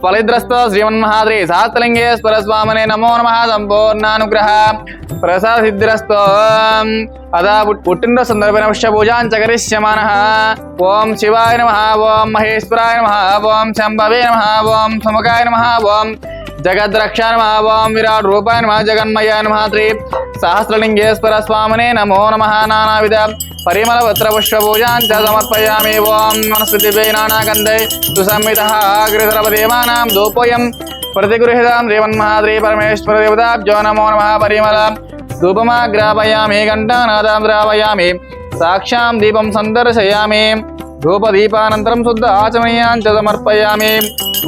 వీర్య ఫలిద్రస్త శ్రీమన్మహాద్రి సహస్రలింగేశ్వర స్వామనే నమో నమ సంపూర్ణానుగ్రహ. ప్రసాద సిద్ధిరస్తో అదా పుట్- సందర్భ సందర్భమైన పుష్య పూజాంచ కరిష్యమాన. ఓం శివాయ నమ ఓం మహేశ్వరాయ నమ ఓం శంభవే నమ ఓం సుముఖాయ నమ ఓం జగద్రక్ష నమ ఓం విరాట్ రూపాయ నమ జగన్మయ నమ శ్రీ సహస్రలింగేశ్వర స్వామినే నమో నమ నానావిధ परिमलपत्रपुष्पपूजाञ्च समर्पयामि ॐ वनस्पतिभे नानागन्धै सुसंहितः अग्रसर्वदेवानां धूपोऽयं प्रतिगृहितां नमो नमः परिमलां धूपमाग्रापयामि, घण्टानादां द्रापयामि साक्षां दीपं सन्दर्शयामि, धूपदीपानन्तरं शुद्ध आचमनीयाञ्च समर्पयामि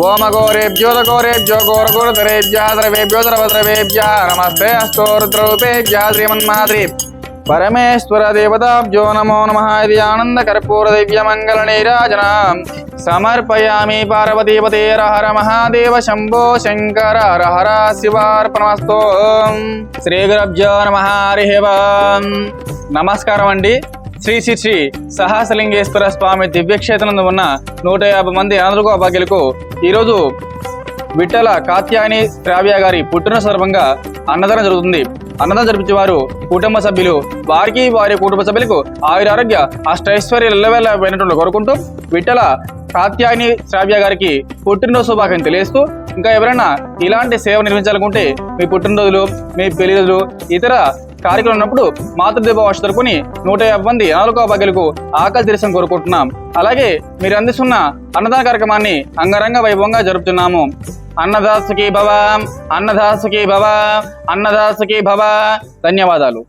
ओमगोरेभ्यो दगोरेभ्यो द्रवेभ्यो द्रवद्रवेभ्यः, नमस्ते పరమేశ్వర దేవతాబ్జో నమో నమ ఇది ఆనంద కర్పూర దివ్య మంగళ నీరాజన సమర్పయామి పార్వతీపతే హర మహాదేవ శంభో శంకర హర హర శివార్పణమస్తో శ్రీ గురబ్జో నమ హరి నమస్కారం అండి శ్రీ శ్రీ శ్రీ సహస్రలింగేశ్వర స్వామి దివ్యక్షేత్రం ఉన్న నూట యాభై మంది అనంతరగో ఈరోజు విఠల కాత్యాయని శ్రావ్య గారి పుట్టిన సందర్భంగా అన్నదానం జరుగుతుంది. అన్నదానం జరిపించే వారు కుటుంబ సభ్యులు. వారికి వారి కుటుంబ సభ్యులకు ఆయురారోగ్య అష్టైశ్వర్య ఇళ్ళవేళ పోయినట్లు కోరుకుంటూ విఠల కాత్యాయని శ్రావ్య గారికి పుట్టినరోజు శుభాకాంక్షలు తెలియస్తూ ఇంకా ఎవరైనా ఇలాంటి సేవ నిర్మించాలనుకుంటే మీ పుట్టినరోజులు మీ పెళ్ళి రోజులు ఇతర కార్యక్రమం ఉన్నప్పుడు మాతృదేవ వాష తరపుని నూట యాభై మంది నాలుగో భాగ్యులకు ఆకలి తీర్చడం కోరుకుంటున్నాం. అలాగే మీరు అందిస్తున్న అన్నదాన కార్యక్రమాన్ని అంగరంగ వైభవంగా జరుపుతున్నాము. అన్నదాసుకి భవ అన్నదాసుకి భవ అన్నదాసుకి భవ. ధన్యవాదాలు.